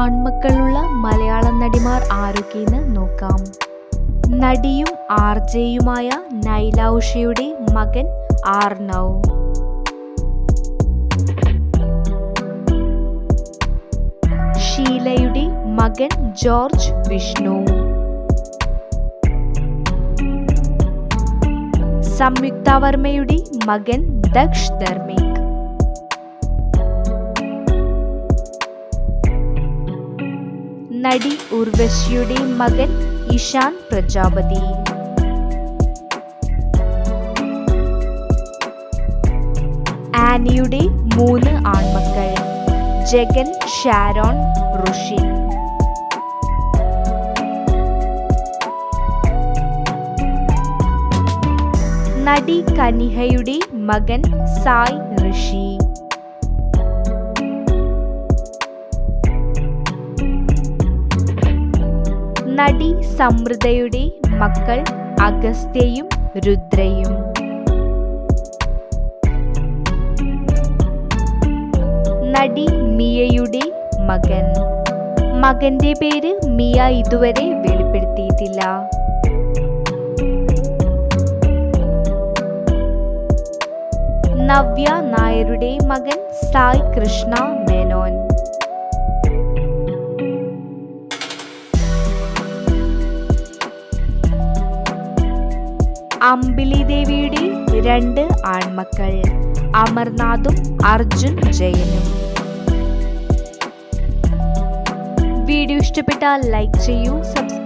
ആൺമക്കളുള്ള മലയാളം നടിമാർ ആരൊക്കെയെന്ന് നോക്കാം. നടിയും ആർജയുമായ നൈല ഉഷയുടെ മകൻ ആർണവ്. ഷീലയുടെ മകൻ ജോർജ് വിഷ്ണു. സംയുക്ത വർമ്മയുടെ മകൻ ദക്ഷ് ധർമ്മേക് നടി ഉർവശിയുടെ മകൻ ഇഷാൻ പ്രജാപതി. ആനിയുടെ മൂന്ന് ആൺമക്കൾ ജഗൻ ഷാരോൺ ഋഷി. നടി കനിഹയുടെ മകൻ സായ് ഋഷി. നടി സമൃദ്ധയുടെ മക്കൾ അഗസ്ത്യയും രുദ്രയും. നടി മിയയുടെ മകൻ. മകന്റെ പേര് മിയ ഇതുവരെ വെളിപ്പെടുത്തിയിട്ടില്ല. നവ്യ നായരുടെ മകൻ സായ് കൃഷ്ണ മേനോൻ അമ്പിളി ദേവിയുടെ രണ്ട് ആൺമക്കൾ അമർനാഥും അർജുൻ ജയനും. വീഡിയോ ഇഷ്ടപ്പെട്ടാൽ ലൈക്ക് ചെയ്യൂ സബ്സ്ക്രൈബ്